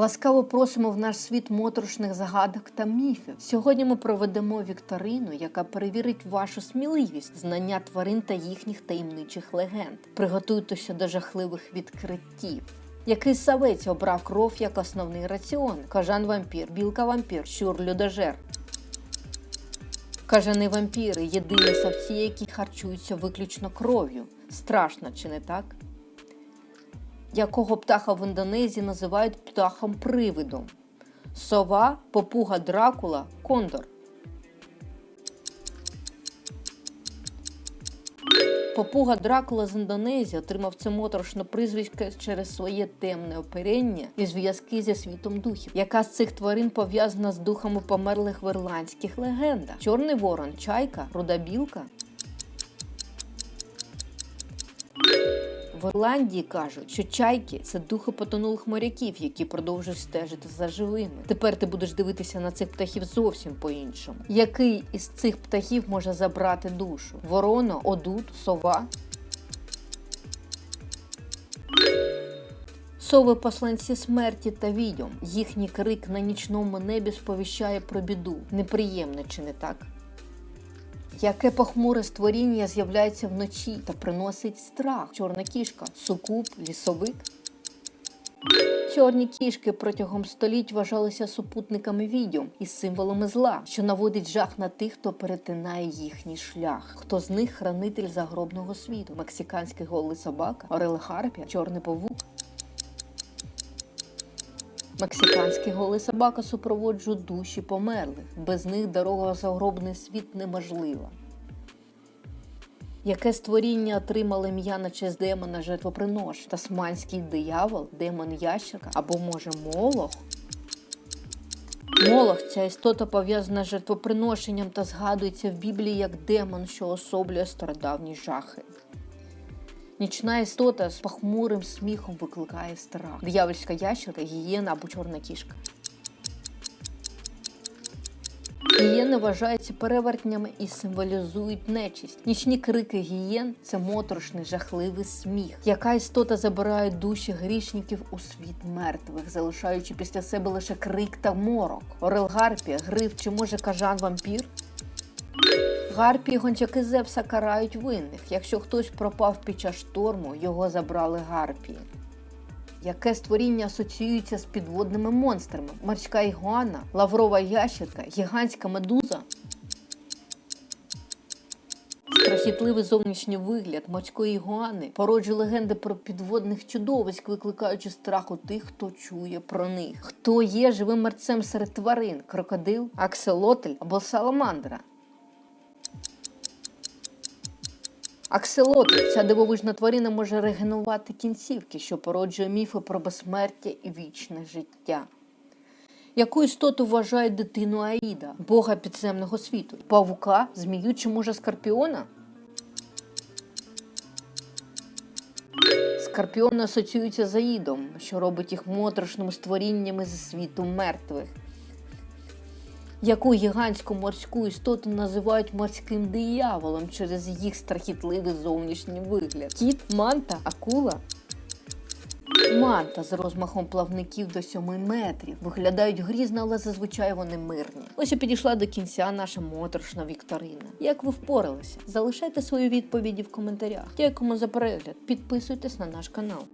Ласкаво просимо в наш світ моторошних загадок та міфів. Сьогодні ми проведемо вікторину, яка перевірить вашу сміливість, знання тварин та їхніх таємничих легенд. Приготуйтеся до жахливих відкриттів. Який савець обрав кров як основний раціон? Кажан вампір, білка вампір, щур людожер. Кажани вампіри єдині савці, які харчуються виключно кров'ю. Страшно, чи не так? Якого птаха в Індонезії називають птахом привидом? Сова, попуга Дракула, кондор. Попуга Дракула з Індонезії отримав це моторошне прізвисько через своє темне оперення і зв'язки зі світом духів. Яка з цих тварин пов'язана з духами померлих в ірландських легендах? Чорний ворон, чайка, руда білка? В Ірландії кажуть, що чайки це духи потонулих моряків, які продовжують стежити за живими. Тепер ти будеш дивитися на цих птахів зовсім по-іншому. Який із цих птахів може забрати душу? Ворона, одут, сова? Сови посланці смерті та відьом. Їхній крик на нічному небі сповіщає про біду. Неприємно, чи не так? Яке похмуре створіння з'являється вночі та приносить страх? Чорна кішка, сукуб, лісовик. Чорні кішки протягом століть вважалися супутниками відьом і символами зла, що наводить жах на тих, хто перетинає їхній шлях. Хто з них хранитель загробного світу? Мексиканський голий собака, орел харпія, чорний павук. Мексиканський голий собака супроводжує душі померлих. Без них дорога в загробний світ неможлива. Яке створіння отримало ім'я на честь демона жертвопринош? Тасманський диявол, демон ящерка або може молох? Молох ця істота пов'язана з жертвоприношенням та згадується в Біблії як демон, що особлює стародавні жахи. Нічна істота з похмурим сміхом викликає страх. Диявольська ящерка, гієна або чорна кішка. Гієни вважаються перевертнями і символізують нечисть. Нічні крики гієн це моторошний, жахливий сміх. Яка істота забирає душі грішників у світ мертвих, залишаючи після себе лише крик та морок. Орел Гарпія, гриф чи може кажан вампір? Гарпії гончаки Зевса карають винних. Якщо хтось пропав під час шторму, його забрали гарпії. Яке створіння асоціюється з підводними монстрами? Морська ігуана, лаврова ящерка, гігантська медуза. Страхітливий зовнішній вигляд морської ігуани породжує легенди про підводних чудовиськ, викликаючи страх у тих, хто чує про них. Хто є живим мерцем серед тварин? Крокодил, акселотель або саламандра? Акселотель, ця дивовижна тварина може регенувати кінцівки, що породжує міфи про безсмертя і вічне життя. Яку істоту вважає дитину Аїда, бога підземного світу? Павука, змію чи може скорпіона? Скорпіони асоціюються з Аїдом, що робить їх моторошними створіннями зі світу мертвих. Яку гігантську морську істоту називають морським дияволом через їх страхітливий зовнішній вигляд? Кіт, манта, акула? Манта з розмахом плавників до 7 метрів. Виглядають грізно, але зазвичай вони мирні. Ось і підійшла до кінця наша моторошна вікторина. Як ви впоралися? Залишайте свої відповіді в коментарях. Дякуємо за перегляд. Підписуйтесь на наш канал.